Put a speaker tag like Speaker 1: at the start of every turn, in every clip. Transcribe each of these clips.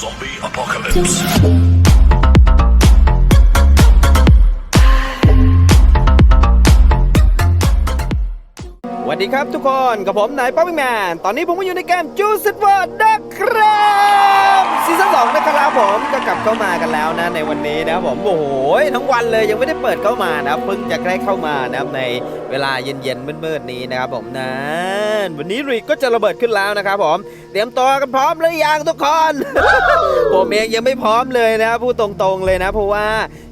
Speaker 1: Zombie apocalypse.
Speaker 2: สวัสดีครับทุกคน กับผมนายป๊อปปี้แมน ตอนนี้ผมก็อยู่ในเกมจูสิตเวิร์ดนะครับ ซีซั่นสองนะครับผมก็กลับเข้ามากันแล้วนะในวันนี้นะครับผมโอ้โหทั้งวันเลยยังไม่ได้เปิดเข้ามานะเพิ่งจะได้เข้ามานะครับในเวลาเย็นๆมืดๆนี้นะครับผมนะวันนี้รีกก็จะระเบิดขึ้นแล้วนะครับผมเตรียมตัวกันพร้อมหรือยังทุกคนผมเองยังไม่พร้อมเลยนะครับพูดตรงๆเลยนะเพราะว่า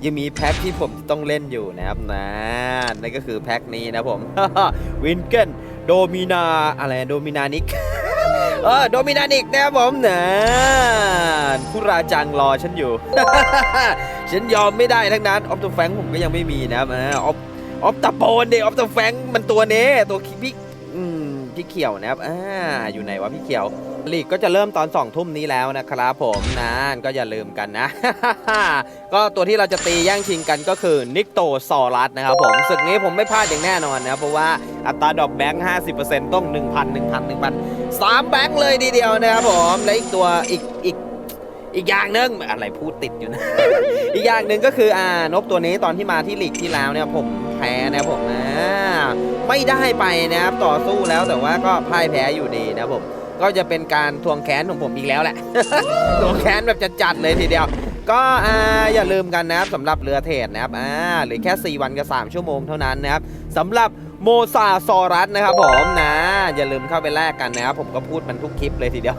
Speaker 2: ยังมีแพ็คที่ผมต้องเล่นอยู่นะครับนะนั่นก็คือแพ็คนี้นะผมวินเกนโดมินาอะไรโดมินานิก เออโดมินานิกนะครับผมนะคุราจังรอฉันอยู่ ฉันยอมไม่ได้ทั้งนั้นออฟตัวแฟงผมก็ยังไม่มีนะครับอออฟออฟตะโปนเดออฟตัวแฟงมันตัวนี้ตัวพี่ อืมพี่เขียวนะครับอ่าอยู่ไหนวะพี่เขียวลีกก็จะเริ่มตอนสองทุ่มนี้แล้วนะครับผมนะก็อย่าลืมกันนะ ก็ตัวที่เราจะตีแย่งชิงกันก็คือนิกโตซอรัสนะครับผมศึกนี้ผมไม่พลาดอย่างแน่นอนนะครับเพราะว่าอัตราดอกแบงค์50%ต้อง 1,000 1,000 1,000 3แบงค์เลยทีเดียวนะครับผมและอีกตัวอีกอีกอีกอย่างหนึงอะไรพูดติดอยู่นะ อีกอย่างหนึ่งก็คืออ่านกตัวนี้ตอนที่มาที่ลีกที่แล้วเนี่ยผมแพ้นะผมนะไม่ได้ไปนะครับต่อสู้แล้วแต่ว่าก็พ่ายแพ้อยู่ดีนะผมก็จะเป็นการทวงแค้นของผมอีกแล้วแหละทวงแค้นแบบจัดๆเลยทีเดียว ก็อ่าอย่าลืมกันนะครับสำหรับเรือเทรดนะครับอ่าเหรือแค่ 4 วันกับ 3 ชั่วโมงเท่านั้นนะครับสำหรับโมซาซอรัสนะครับผมนะอย่าลืมเข้าไปแลกกันนะครับผมก็พูดมันทุกคลิปเลยทีเดียว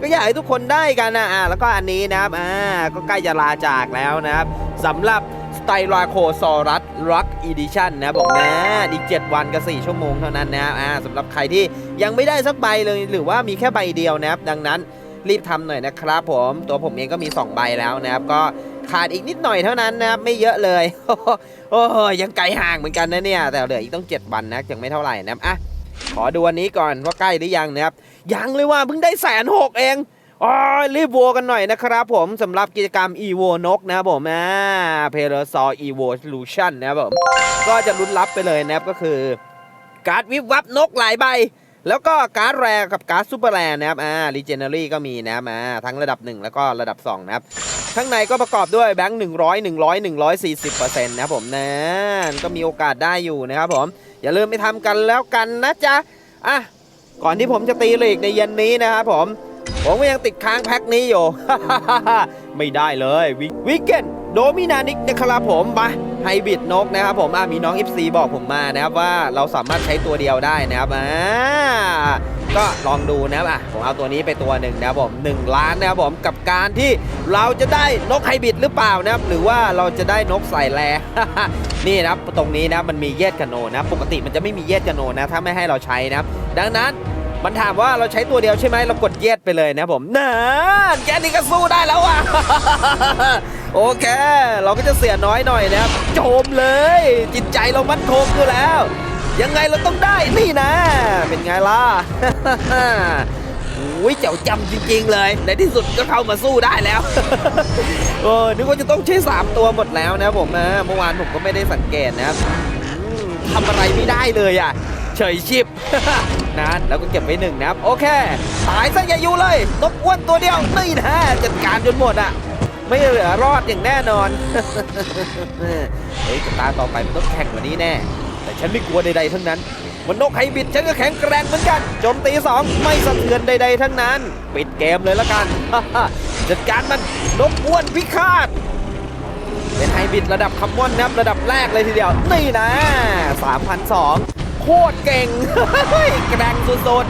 Speaker 2: ก็อยากให้ทุกคนได้กันนะอ่าแล้วก็อันนี้นะครับอ่าก็ใกล้จะลาจากแล้วนะครับสำหรับ ไตราโคซอรัสร็อกอีดิชั่นนะบผมนะอีก 7 วันกับ 4 ชั่วโมงเท่านั้นนะครับอ่าสำหรับใครที่ยังไม่ได้สักใบเลย หรือว่ามีแค่ใบเดียวนะครับ ดังนั้นรีบทำหน่อยนะครับผม ตัวผมเองก็มี 2 ใบแล้วนะครับ ก็ขาดอีกนิดหน่อยเท่านั้นนะครับ ไม่เยอะเลย โอ้โยังไกลห่างเหมือนกันนะเนี่ย แต่เหลืออีกต้อง 7 วันนะยังไม่เท่าไหร่นะอะขอดูอันนี้ก่อนว่าใกล้หรือยังนะครับ ยังเลยว่าเพิ่งได้แสนหกเอง อ๋อรีบโวกันหน่อยนะครับผมสำหรับกิจกรรม EVO นกนะครับผมอ่าเพโลซอ Evolution นะครับผม ก็จะลุ้นรับไปเลยนะครับก็คือ การ์ดวิบวับนกหลายใบ แล้วก็การ์ดแรร์กับการ์ดซูเปอร์แรร์นะครับอ่ารีเจนเนอรี่ก็มีนะครับอ่าทั้งระดับ 1 แล้วก็ระดับ 2 นะครับข้างในก็ประกอบด้วยแบงค์100 100 140%นะครับผมนะก็มีโอกาสได้อยู่นะครับผม อย่าลืมไปทำกันแล้วกันนะจ๊ะ อะ ก่อนที่ผมจะตีเลีกในเย็นนี้นะครับผม ผมก็ยังติดค้างแพ็คนี้อยู่ ไม่ได้เลยวิกเกนโดมินานิกนะครับผมไปไฮบิดนกนะครับผมอะมีน้อง FC บอกผมมานะครับว่าเราสามารถใช้ตัวเดียวได้นะครับอ่าก็ลองดูนะครับอะผมเอาตัวนี้ไปตัวหนึ่งนะครับผม1ล้านนะครับผมกับการที่เราจะได้นกไฮบิดหรือเปล่านะครับหรือว่าเราจะได้นกใส่แลนี่นะครับตรงนี้นะมันมีเยดกระโนนะปกติมันจะไม่มีเยดกระโนนะถ้าไม่ให้เราใช้นะครับดังนั้น มันถามว่าเราใช้ตัวเดียวใช่ไหมเรากดเย็ดไปเลยนะผมนั่นแกนี่ก็สู้ได้แล้วอะโอเค เราก็จะเสียน้อยหน่อยนะครับโจมเลย จิตใจเรามั่นคงอยู่แล้ว ยังไงเราต้องได้นี่นะ เป็นไงล่ะอุ้ยเจ้าจำจริง ๆ เลย ในที่สุดก็เข้ามาสู้ได้แล้วเออนึกว่าจะต้องใช้ 3 ตัวหมดแล้วนะผมนะเมื่อวานผมก็ไม่ได้สังเกตนะครับทำอะไรไม่ได้เลยอะ เฉยชิบนะแล้วก็เก็บไว้หนึ่งนะครับ โอเคตายซะอย่าอยู่เลยนกอ้วนตัวเดียวนี่นะจัดการจนหมดอะ ไม่เหลือรอดอย่างแน่นอนเฮ้ยตาต่อไปมันต้องแข่งกว่านี้แน่ แต่ฉันไม่กลัวใดๆทั้งนั้นมันนกไฮบิดฉันก็แข็งแกร่งเหมือนกันโจมตีสองไม่สะเทือนใด ๆ ทั้งนั้น ปิดเกมเลยละกันจัดการมันนกอ้วนพิฆาตเป็นไฮบิดระดับคัมมอนนะครับระดับแรกเลยทีเดียว นี่นะ 3,002 โคตรเก่งแกร่งสุด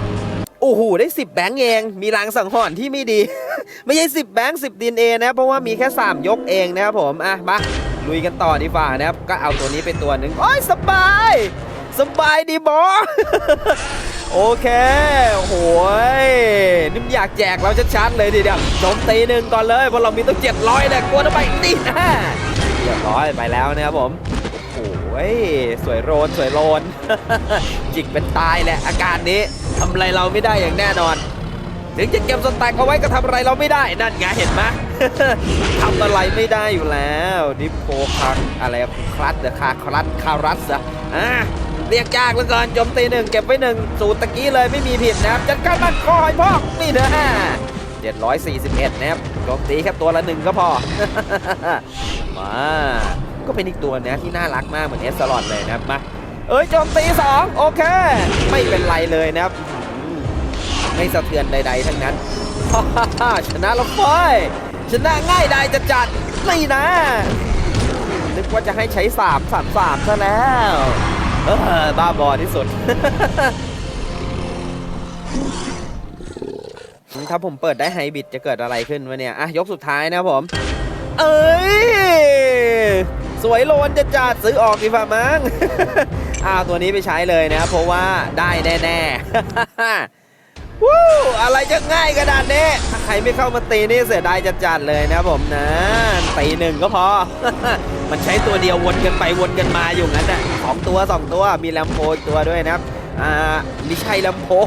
Speaker 2: ๆ โอ้โห ได้ 10 แบงค์เอง มีรางสังหรณ์ที่ไม่ดี ไม่ใช่ 10 แบงค์10ดีเอนะ เพราะว่ามีแค่ 3 ยกเองนะครับผม อะ มา ลุยกันต่อดีกว่านะครับ ก็เอาตัวนี้เป็นตัวหนึ่งโอ้ย สบาย สบายดีบอโอเคโอ้โหยนี่มอยากแจกเราชัดๆเลยทีเดียวโจมตีหนึ่งก่อนเลยเพราะเรามีตั้งเจ็ดร้อยแหละกลัวทำไมนี่นะเรียบร้อยไปแล้วนะครับผม สวยโรนสวยโรน จิกเป็นตายแหละอาการนี้ทำอะไรเราไม่ได้อย่างแน่นอน ถึงจะเก็บสแต็กเอาไว้ก็ทำอะไรเราไม่ได้นั่นไงเห็นไหมทำอะไรไม่ได้อยู่แล้วดิโพคักอะไรคลัตเดอะคาคลัตคารัสอะอะเรียกยากเหลือเกินโจมตีหนึ่งเก็บไว้หนึ่งสูตรตะกี้เลยไม่มีผิดนะครับจัดการมันคอยพอกนี่นะ741นะครับโจมตีแค่ตัวละหนึ่งก็พอมา ก็เป็นอีกตัวนะที่น่ารักมากเหมือนเอสลอดเลยนะครับมาเอ้ยโจมตีสองโอเค ไม่เป็นไรเลยนะครับไม่สะเทือนใด ๆ ทั้งนั้นชนะแล้วฟ้ยชนะง่ายได้จะจัดนี่นะนึกว่าจะให้ใช้สามสามสามซะแล้วเออบ้าบอที่สุด ถ้าผมเปิดได้ไฮบิดจะเกิดอะไรขึ้นวะเนี่ย อะ ยกสุดท้ายนะครับผม เอ้ย สวยโลนจะจัดซื้อออกดีกว่ามั้งอ้าวตัวนี้ไปใช้เลยนะครับเพราะว่าได้แน่ๆวู้อะไรจะง่ายขนาดนี้ถ้าใครไม่เข้ามาตีนี่เสียดายจะจัดเลยนะผมนะตีหนึ่งก็พอ มันใช้ตัวเดียววนกันไปวนกันมาอยู่งั้นน่ะสองตัวสองตัวมีลมโพอีกตัวด้วยนะครับอ่าไม่ใช่ลำโพง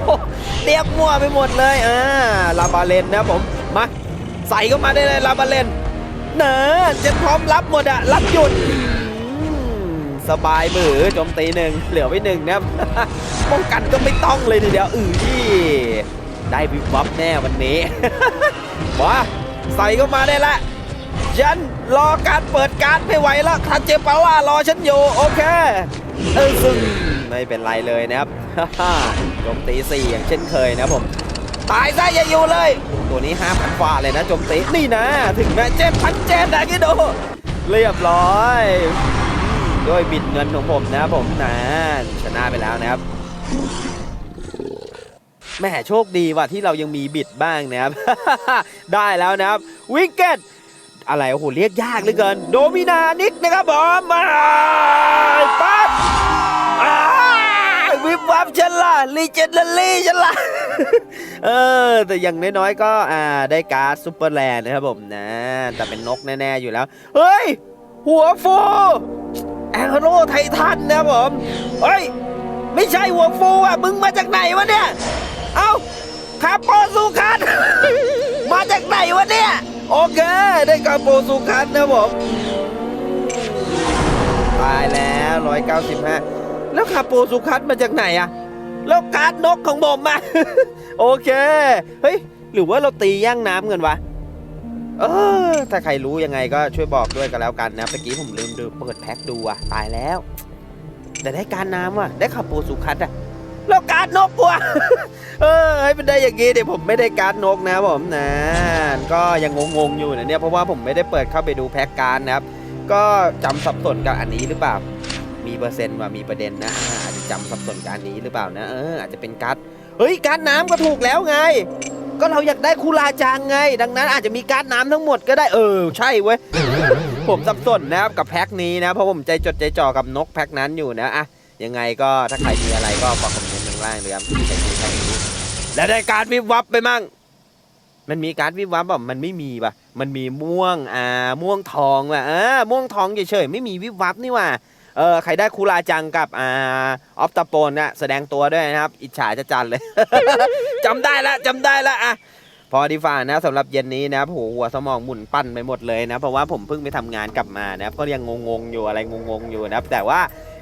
Speaker 2: เรียกมั่วไปหมดเลยอ่าลาบาเลนนะผมมาใส่เข้ามาได้เลยลาบาเลน เนอะเจะพร้อมรับหมดอะรับหยุดสบายมือโจมตีหนึ่งเหลือไว้หนึ่งนะป้องกันก็ไม่ต้องเลยทีเดียวอือที่ได้วิบวับแน่วันนี้มาใส่เข้ามาได้ละฉันรอการเปิดการ์ดไม่ไหวแล้วคันเจเปาว่ารอฉันอยู่โอเคเออซึ่งไม่เป็นไรเลยนะครับโจมตีสี่อย่างเช่นเคยนะผม ตายซะอย่าอยู่เลย ตัวนี้ห้าพันฟ้าเลยนะโจมตีนี่นะ ถึงแม้เจ็ดพันเจ็ดนะคิดดูเรียบร้อยด้วยบิดเงินของผมนะผมนะชนะไปแล้วนะครับแม่โชคดีว่ะที่เรายังมีบิดบ้างนะครับ ได้แล้วนะครับ วิกเก็ตอะไรโอ้โหเรียกยากเหลือเกิน โดมินานิกนะครับผมมาปั๊บวิบวับฉันล่ะลีเจนดารี่ฉันล่ะ เออ แต่อย่างน้อยๆก็อ่าได้การ์ดซูเปอร์แลนด์นะครับผมนะ แต่เป็นนกแน่ๆอยู่แล้ว เฮ้ย หัวฟูแองโรไททันนะครับผม เฮ้ย ไม่ใช่หัวฟูอะ มึงมาจากไหนวะเนี่ย เอ้าคาโปซูคันมาจากไหนวะเนี่ย โอเค ได้คาโปซูคันนะผมตายแล้ว 195 แล้วคาโปซูคันมาจากไหนอะ แล้วการ์ดนกของผมอะโอเค เฮ้ย หรือว่าเราตีย่างน้ำกันวะ เออ ถ้าใครรู้ยังไงก็ช่วยบอกด้วยกันแล้วกันนะเมื่อกี้ผมลืมดูเปิดแพ็คดูอะตายแล้ว แต่ได้การน้ำว่ะ ได้คาโปซูคันอะแล้วการดนกว่ะเออให้เป็นได้อย่างงี้เดี๋ยวผมไม่ได้การดนกนะผมนะก็ยังงงๆอยู่นะเนี่ยเพราะว่าผมไม่ได้เปิดเข้าไปดูแพ็คการดนะครับ ก็จำสับสนกับอันนี้หรือเปล่า มีเปอร์เซ็นต์ว่ามีประเด็นนะ จำสับสนกับอันนี้หรือเปล่านะ เอออาจจะเป็นการ์ดเฮ้ยการ์ดน้ำก็ถูกแล้วไง ก็เราอยากได้คูลาจางไง ดังนั้นอาจจะมีการ์ดน้ำทั้งหมดก็ได้เออ ใช่เว้ย ผมสับสนนะครับกับแพ็คนี้นะ เพราะผมใจจดใจจ่อกับนกแพ็คนั้นอยู่นะอะยังไงก็ถ้าใครมีอะไรก็ฝากคอมเมนต์ข้างล่างเลยครับใช้ดูแพ็คนี้แลได้การ์ดวิบวับไปมั่งมันมีการ์ดวิบวับแบบมันไม่มีป่ะ มันมีม่วง อ่า ม่วงทองว่ะเออม่วงทองเฉยๆ ไม่มีวิบวับนี่ว่ะ เออใครได้คูลาจังกับอ่าออฟตาโปนน่ะแสดงตัวด้วยนะครับ อิจฉาจะจันเลย จำได้ละจำได้ละอะ พอดีฝ่านะสำหรับเย็นนี้นะโหหัวสมองหมุนปั้นไปหมดเลยนะเพราะว่าผมเพิ่งไปทำงานกลับมานะครับก็ยังงงๆอยู่อะไรงงๆอยู่นะครับ แต่ว่า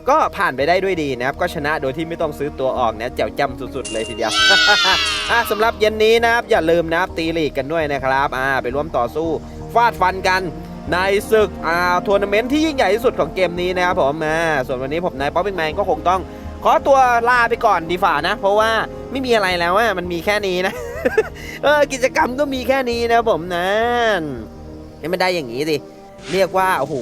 Speaker 2: ก็ผ่านไปได้ด้วยดีนะครับ ก็ชนะโดยที่ไม่ต้องซื้อตัวออกนะแจ๋วจ้ำสุดๆเลยทีเดียว อะสำหรับเย็นนี้นะครับอย่าลืมนะครับตีลีกกันด้วยนะครับอ่าไปร่วมต่อสู้ฟาดฟันกัน ในศึกอ่าทัวร์นาเมนต์ที่ยิ่งใหญ่ที่สุดของเกมนี้นะครับผมอ่าส่วนวันนี้ผมนายป๊อปปิ้งแมนก็คงต้อง ขอตัวลาไปก่อนดีฝ่านะ เพราะว่าไม่มีอะไรแล้วอะมันมีแค่นี้นะ เออกิจกรรมก็มีแค่นี้นะผมนั่นให้มันได้อย่างนี้สิเรียกว่าโอ้โห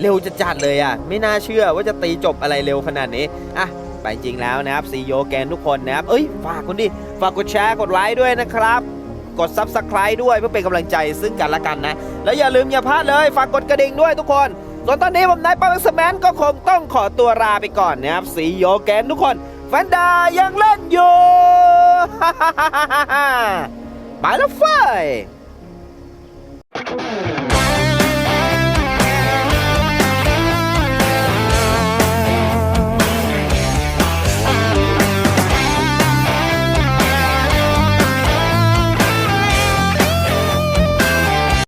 Speaker 2: เร็วจะจัดเลยอะ ไม่น่าเชื่อว่าจะตีจบอะไรเร็วขนาดนี้อะไปจริงแล้วนะครับซีโยแกนทุกคนนะครับ เอ้ย ฝากคุณดิ ฝากกดแชร์กดไลค์ด้วยนะครับ กด Subscribe ด้วยเพื่อเป็นกำลังใจซึ่งกันและกันนะ แล้วอย่าลืมอย่าพลาดเลยฝากกดกระดิ่งด้วยทุกคนส่วนตอนนี้ผมนายปังสแมนก็คงต้องขอตัวลาไปก่อนนะครับ สีโยแกนทุกคนแฟนดายังเล่นอยู่ไปแล้วเฟย